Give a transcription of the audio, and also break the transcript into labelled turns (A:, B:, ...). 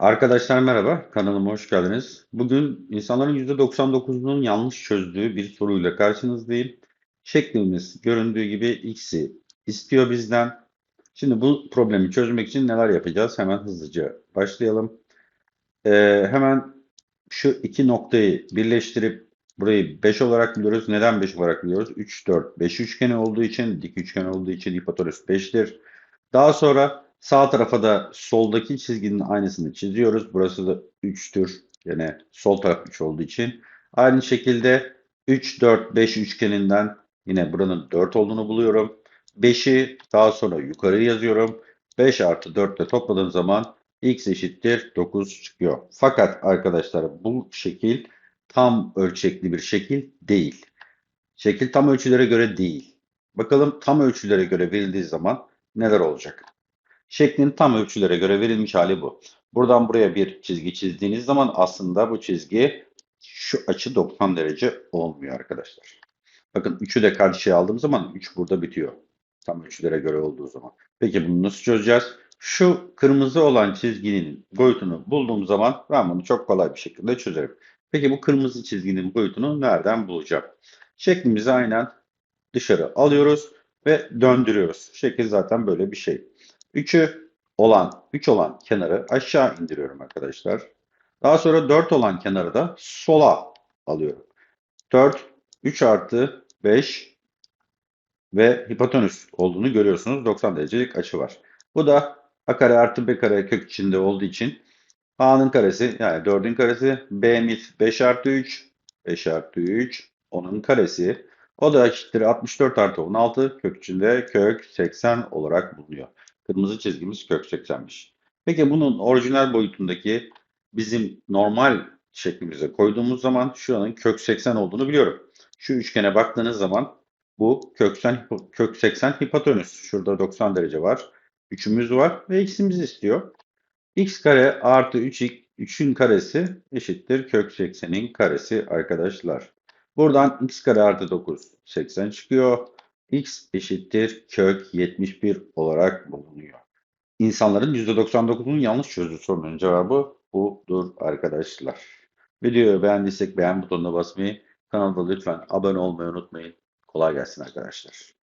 A: Arkadaşlar merhaba, kanalıma hoş geldiniz. Bugün insanların %99'unun yanlış çözdüğü bir soruyla karşınızdayım. Şeklimiz göründüğü gibi x'i istiyor bizden. Şimdi bu problemi çözmek için neler yapacağız? Hemen hızlıca başlayalım. Ee, hemen şu iki noktayı birleştirip burayı 5 olarak biliyoruz. Neden 5 olarak biliyoruz? 3, 4, 5 üçgeni olduğu için, dik üçgen olduğu için hipotenüs 5'tir. Daha sonra Sağ tarafa da soldaki çizginin aynısını çiziyoruz. Burası da 3'tür. Yani sol taraf 3 olduğu için. Aynı şekilde 3, 4, 5 üçgeninden yine buranın 4 olduğunu buluyorum. 5'i daha sonra yukarı yazıyorum. 5 artı 4 ile topladığım zaman x eşittir 9 çıkıyor. Fakat arkadaşlar bu şekil tam ölçekli bir şekil değil. Şekil tam ölçülere göre değil. Bakalım tam ölçülere göre verildiği zaman neler olacak? Şeklin tam ölçülere göre verilmiş hali bu. Buradan buraya bir çizgi çizdiğiniz zaman aslında bu çizgi şu açı 90 derece olmuyor arkadaşlar. Bakın 3'ü de karşıya aldığım zaman 3 burada bitiyor. Tam ölçülere göre olduğu zaman. Peki bunu nasıl çözeceğiz? Şu kırmızı olan çizginin boyutunu bulduğum zaman ben bunu çok kolay bir şekilde çözerim. Peki bu kırmızı çizginin boyutunu nereden bulacağım? Şeklimizi aynen dışarı alıyoruz ve döndürüyoruz. Şekil zaten böyle bir şey. 3'ü olan, 3 olan kenarı aşağı indiriyorum arkadaşlar. Daha sonra 4 olan kenarı da sola alıyorum. 4, 3 artı 5 ve hipotenüs olduğunu görüyorsunuz. 90 derecelik açı var. Bu da a kare artı b kare kök içinde olduğu için a'nın karesi yani 4'ün karesi b'miz 5 artı 3 5 artı 3 onun karesi o da eşittir 64 artı 16 kök içinde kök 80 olarak bulunuyor. Kırmızı çizgimiz kök 80'miş. Peki bunun orijinal boyutundaki bizim normal şeklimize koyduğumuz zaman şuranın kök 80 olduğunu biliyorum. Şu üçgene baktığınız zaman bu kök 80, kök 80 hipotenüs. Şurada 90 derece var. Üçümüz var ve x'imizi istiyor. x kare artı 3x 3'ün karesi eşittir kök 80'in karesi arkadaşlar. Buradan x kare artı 9 80 çıkıyor x eşittir kök 71 olarak bulunuyor. İnsanların %99'unun yanlış çözdüğü sorunun cevabı budur arkadaşlar. Videoyu beğendiysek beğen butonuna basmayı, kanalda lütfen abone olmayı unutmayın. Kolay gelsin arkadaşlar.